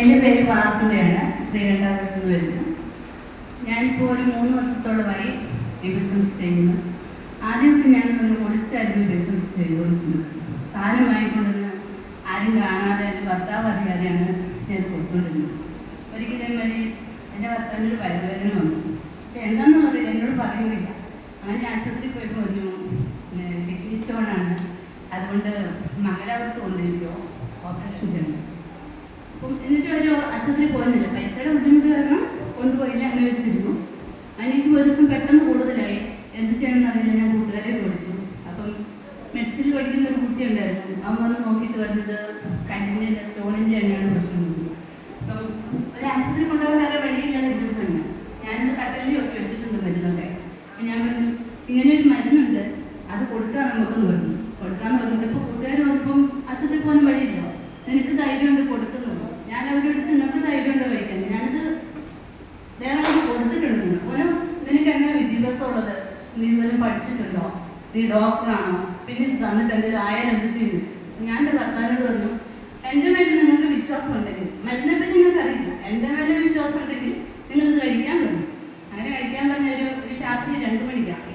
എന്റെ പേര് വാസുദേവാണ് ശ്രീകണ്ഠാപുരത്ത് നിന്ന് വരുന്നു. ഞാനിപ്പോൾ ഒരു മൂന്ന് വർഷത്തോളമായി ബിസിനസ് ചെയ്യുന്നു. ആദ്യമൊക്കെ ഞാൻ ഒന്ന് ഒളിച്ചായിരുന്നു ബിസിനസ് ചെയ്തുകൊണ്ടിരുന്നത്. സാധനം വാങ്ങിക്കൊണ്ടിരുന്ന ആരും കാണാതെ എന്റെ ഭർത്താവ് അറിയാതെയാണ് ഞാൻ കൊടുത്തുകൊണ്ടിരുന്നത്. ഒരിക്കലും വഴി എന്റെ ഭർത്താവിനൊരു വയറുവേദന വന്നു. പക്ഷെ എന്താണെന്ന് പറയുക എന്നോട് പറയുന്നില്ല. അങ്ങനെ ആശുപത്രി പോയി പറഞ്ഞു കിഡ്നി സ്റ്റോണാണ് അതുകൊണ്ട് മംഗലാപുരത്ത് കൊണ്ടിരിക്കുമോ ഓപ്പറേഷൻ ചെയ്യണം. അപ്പം എന്നിട്ട് ഒരു ആശുപത്രി പോകുന്നില്ല പൈസയുടെ ബുദ്ധിമുട്ട് കാരണം കൊണ്ടുപോയില്ല അങ്ങനെ വെച്ചിരുന്നു. എനിക്ക് ഒരു ദിവസം പെട്ടെന്ന് കൂടുതലായി. എന്ത് ചെയ്യണമെന്ന് അറിയില്ല ഞാൻ കൂട്ടുകാരെ വിളിച്ചു. അപ്പം മെഡിസിൽ പഠിക്കുന്ന ഒരു കുട്ടി ഉണ്ടായിരുന്നു. അവൻ വന്ന് നോക്കിയിട്ട് പറഞ്ഞത് കല്ലിന്റെ അല്ല സ്റ്റോണിന്റെ എണ്ണയാണ് പ്രശ്നം. അപ്പം ഒരു ആശുപത്രി കൊണ്ടുപോകാൻ വേറെ വഴിയില്ലാത്ത ദിവസമാണ്. ഞാനിന്ന് കട്ടലിൽ ഒക്കെ വെച്ചിട്ടുണ്ട് മരുന്നൊക്കെ. അപ്പം ഞാൻ പറഞ്ഞു ഇങ്ങനെ ഒരു മരുന്നുണ്ട്. അത് കൊടുക്കാൻ നമുക്കെന്ന് പറഞ്ഞു. കൊടുക്കാന്ന് ഇപ്പോൾ കൂട്ടുകാർ പറഞ്ഞപ്പം ആശുപത്രി പോകാൻ വഴിയില്ല. നിനക്ക് ധൈര്യമുണ്ട് കൊടുക്കുന്നത് ഞാൻ അവരോട് നിങ്ങൾക്ക് ധൈര്യമുണ്ട് കഴിക്കാൻ ഞാനിത് വേറെ കൊടുത്തിട്ടുണ്ട് ഓരോ നിനക്ക് എങ്ങനെ വിദ്യാഭ്യാസം ഉള്ളത്? നീ ഇന്നലും പഠിച്ചിട്ടുണ്ടോ? നീ ഡോക്ടറാണോ? പിന്നെ ഇത് തന്നിട്ട് എന്തെങ്കിലും ആയാലും എന്ത് ചെയ്യുന്നു ഞാൻ എന്റെ ഭർത്താവിനോട് പറഞ്ഞു എന്റെ മേലെ നിങ്ങൾക്ക് വിശ്വാസം ഉണ്ടെങ്കിൽ മരുന്നെ പറ്റി നിങ്ങൾക്ക് അറിയില്ല എന്റെ മേലെ വിശ്വാസം ഉണ്ടെങ്കിൽ നിങ്ങൾ ഇത് കഴിക്കാൻ പറഞ്ഞു അങ്ങനെ കഴിക്കാൻ പറഞ്ഞ ഒരു ഒരു രാത്രി രണ്ട് മണിക്കാണ്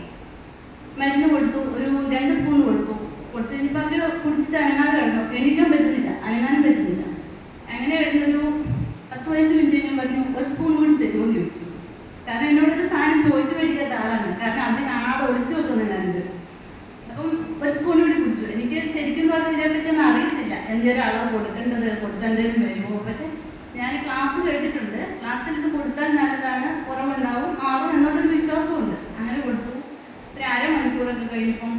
മരുന്ന് കൊടുത്തു ഒരു രണ്ട് സ്പൂൺ കൊടുത്തു. കൊടുത്തു ഇനിയിപ്പോൾ അവർ കുടിച്ചിട്ട് അനങ്ങാതെ കിടന്നു. എണീക്കാൻ പറ്റുന്നില്ല. അനങ്ങാനും പറ്റുന്നില്ല അങ്ങനെ കിടന്നൊരു പത്ത് പതിനഞ്ച് മിനിറ്റ് കഴിഞ്ഞ് പറഞ്ഞു ഒരു സ്പൂൺ കൂടി തരുമോ എന്ന് ചോദിച്ചു കാരണം എന്നോടൊരു സാധനം ചോദിച്ചു മേടിക്കാത്ത ആളാണ് കാരണം അത് കാണാതെ ഒളിച്ചു വെക്കുന്നുണ്ടായിരുന്നു അപ്പം ഒരു സ്പൂൺ കൂടി കുടിച്ചു എനിക്ക് ശരിക്കും പറഞ്ഞാൽ ഇതിനെപ്പറ്റി ഒന്നും അറിയത്തില്ല എന്തെങ്കിലും അളവ് കൊടുക്കേണ്ടത് കൊടുക്കേണ്ടതിനും വരുമോ? പക്ഷെ ഞാൻ ക്ലാസ് കേട്ടിട്ടുണ്ട്. ക്ലാസ്സിൽ ഇത് കൊടുത്താൽ നല്ലതാണ്. കുറവുണ്ടാവും. മാറും എന്നുള്ളൊരു വിശ്വാസമുണ്ട്. അങ്ങനെ കൊടുത്തു. ഒരു അരമണിക്കൂറൊക്കെ കഴിഞ്ഞപ്പം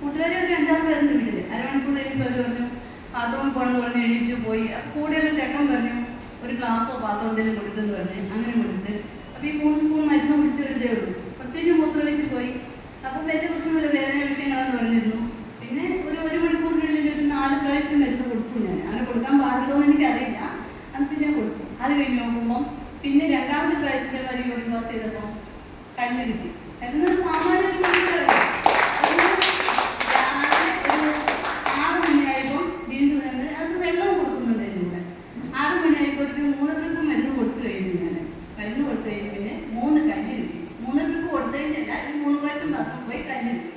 കൂട്ടുകാരി ഒരു അഞ്ചാറ് പേരുണ്ട് വീട്ടിൽ അരമണിക്കൂർ കഴിഞ്ഞപ്പോൾ അവർ പറഞ്ഞു ബാത്റൂമിൽ പോകണമെന്ന് പറഞ്ഞ് എഴുതിയിട്ട് പോയി. കൂടെയുള്ള ചെക്കൻ പറഞ്ഞു ഒരു ഗ്ലാസ്സോ പാത്രം എന്തെങ്കിലും കൊടുത്തെന്ന് പറഞ്ഞ്. അങ്ങനെ കൊടുത്ത്. അപ്പോൾ ഈ മൂന്ന് സ്പൂൺ മരുന്ന് കുടിച്ചൊരിതേ ഉള്ളൂ. പ്രത്യേകിച്ച് മൂത്രമൊഴിച്ച് പോയി. അപ്പോൾ വേറെ പ്രശ്നമില്ല വേദന വിഷയങ്ങളെന്ന് പറഞ്ഞിരുന്നു. പിന്നെ ഒരു ഒരു മണിക്കൂറിനുള്ളിൽ ഒരു നാല് പ്രാവശ്യം മരുന്ന് കൊടുത്തു ഞാൻ. പാടുണ്ടോ അറിയില്ല. അത് പിന്നെ കൊടുത്തു. അത് കഴിഞ്ഞ് നോക്കുമ്പോൾ പിന്നെ രണ്ടാമത്തെ പ്രാവശ്യത്തെ വരി ക്ലാസ് ചെയ്തപ്പോൾ കല്ല് കിട്ടി. സാമാന്യ ഒരു മനുഷ്യരല്ല. ആറ് മണിയായപ്പോൾ അത് വെള്ളം ആറ് മൂന്ന് ഞാൻ. പിന്നെ മൂന്ന് മൂന്ന് മൂന്ന് പോയി കല്ല് കിട്ടി.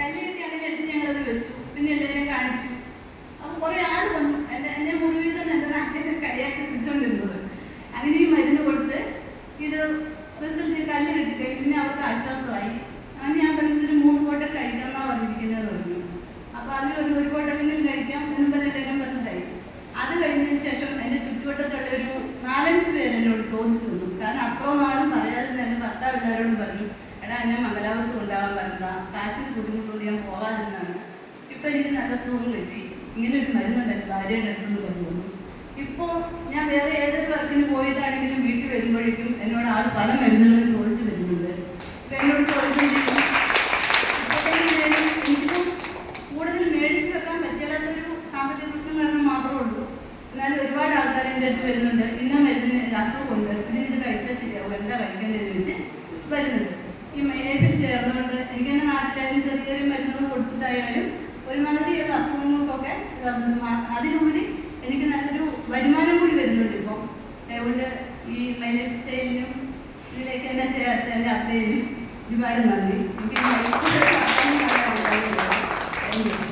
അങ്ങനെ എടുത്ത് വെച്ചു. പിന്നെ എല്ലാവരെയും കാണിച്ചു. അപ്പോൾ കുറേ ആൾ വന്നു എന്റെ എന്റെ മുറിവിൽ തന്നെ എന്റെ നാട്ടിലേക്ക് കളിയാക്കി പിടിച്ചുകൊണ്ടിരുന്നത് അങ്ങനെ ഈ മരുന്ന് കൊടുത്ത് ഇത് റിസൾട്ട് കല്ല് കിട്ടിക്കഴിഞ്ഞു പിന്നെ അവർക്ക് ആശ്വാസമായി. അങ്ങനെ ഞാൻ പറഞ്ഞത് ഒരു മൂന്ന് ബോട്ടൽ കഴിക്കണം എന്നാണ് പറഞ്ഞിരിക്കുന്നത് പറഞ്ഞു. അപ്പോൾ അവർ ഒരു ഒരു ബോട്ടലെങ്കിലും കഴിക്കാം എന്ന് പറഞ്ഞ് എല്ലാവരും പറഞ്ഞതായി അത് കഴിഞ്ഞതിന് ശേഷം എന്റെ ചുറ്റുവട്ടത്തുള്ള ഒരു നാലഞ്ച് പേര് എന്നോട് ചോദിച്ചു തന്നു കാരണം അത്രയും നാളും പറയാതെ തന്നെ എന്റെ ഭർത്താവ് എല്ലാവരോടും പറഞ്ഞു എടാ എന്നെ മംഗലാപുരത്ത് കൊണ്ടാവാൻ പറഞ്ഞതാ. കാശിന് ബുദ്ധിമുട്ടുകൊണ്ട് ഞാൻ പോകാതിരുന്നാണ് ഇപ്പം എനിക്ക് നല്ല സുഖം കിട്ടി. ഇങ്ങനെ ഒരു മരുന്നുണ്ട് എന്റെ ഭാര്യയുടെ അടുത്തുനിന്ന് പറഞ്ഞു ഇപ്പോൾ ഞാൻ വേറെ ഏതൊരു വർക്കിന് പോയിട്ടാണെങ്കിലും വീട്ടിൽ വരുമ്പോഴേക്കും എന്നോട് ആൾ പല മരുന്നുകളും ചോദിച്ചു വരുന്നുണ്ട്. ഇപ്പം എന്നോട് ചോദിച്ചിട്ടുണ്ടെങ്കിൽ ചെയ്യും ഇപ്പോഴത്തേക്ക് ഞാൻ എനിക്കിപ്പം കൂടുതൽ മേടിച്ചു വെക്കാൻ പറ്റില്ലാത്തൊരു സാമ്പത്തിക പ്രശ്നം കാരണം മാത്രമേ ഉള്ളൂ. എന്നാലും ഒരുപാട് ആൾക്കാർ എന്റെ അടുത്ത് വരുന്നുണ്ട്. ഇന്ന മരുന്നിന് അസുഖമുണ്ട് ഇതിന് ഇത് കഴിച്ചാൽ ശരിയാവും. എന്താ കഴിക്കേണ്ടതെന്ന് വെച്ച് വരുന്നുണ്ട്. ഈ മൈനേപ്പിൽ ചേർന്നുകൊണ്ട് എനിക്ക് എന്റെ നാട്ടിലായാലും ചെറിയ ചെറിയ മരുന്നുകൾ കൊടുത്തിട്ടായാലും ഒരുമാതിരിയുള്ള അസുഖങ്ങൾക്കൊക്കെ അതിനുപരി എനിക്ക് നല്ലൊരു വരുമാനം കൂടി വരുന്നുണ്ട് ഇപ്പോൾ അതുകൊണ്ട് ഈ ലൈഫ് സ്റ്റൈലിനും ഇതിലേക്ക് തന്നെ ചേർത്ത് എന്റെ അപ്ലൈനും ഒരുപാട് നന്ദി. എനിക്ക്. Thank you.